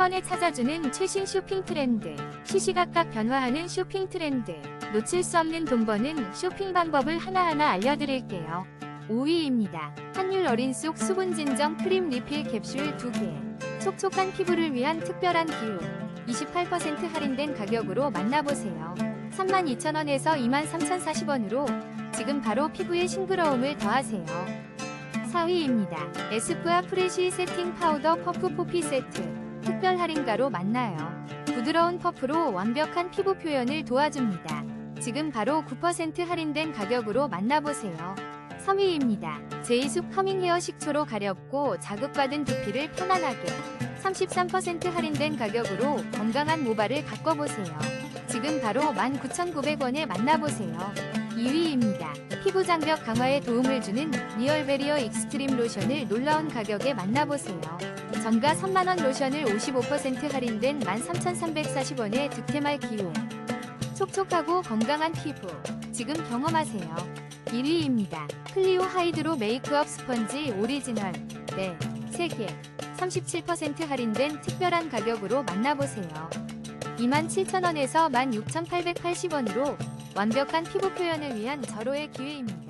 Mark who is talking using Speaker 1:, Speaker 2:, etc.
Speaker 1: 번에 찾아주는 최신 쇼핑 트렌드. 시시각각 변화하는 쇼핑 트렌드. 놓칠 수 없는 돈 버는 쇼핑 방법을 하나하나 알려드릴게요. 5위입니다. 한율 어린 속 수분 진정 크림 리필 캡슐 2개. 촉촉한 피부를 위한 특별한 기운. 28% 할인된 가격으로 만나보세요. 32,000원에서 23,040원으로 지금 바로 피부에 싱그러움을 더하세요. 4위입니다. 에스쁘아 프레쉬 세팅 파우더 퍼프 포피 세트. 특별 할인가로 만나요. 부드러운 퍼프로 완벽한 피부 표현을 도와줍니다. 지금 바로 9% 할인된 가격으로 만나보세요. 3위입니다. 제이숙 커밍 헤어 식초로 가렵고 자극받은 두피를 편안하게 33% 할인된 가격으로 건강한 모발을 가꿔보세요. 지금 바로 19,900원에 만나보세요. 2위입니다. 피부 장벽 강화에 도움을 주는 리얼 베리어 익스트림 로션을 놀라운 가격에 만나보세요. 전가 3만원 로션을 55% 할인된 13,340원에 득템할 기회. 촉촉하고 건강한 피부. 지금 경험하세요. 1위입니다. 클리오 하이드로 메이크업 스펀지 오리지널. 네, 3개. 37% 할인된 특별한 가격으로 만나보세요. 27,000원에서 16,880원으로 완벽한 피부 표현을 위한 절호의 기회입니다.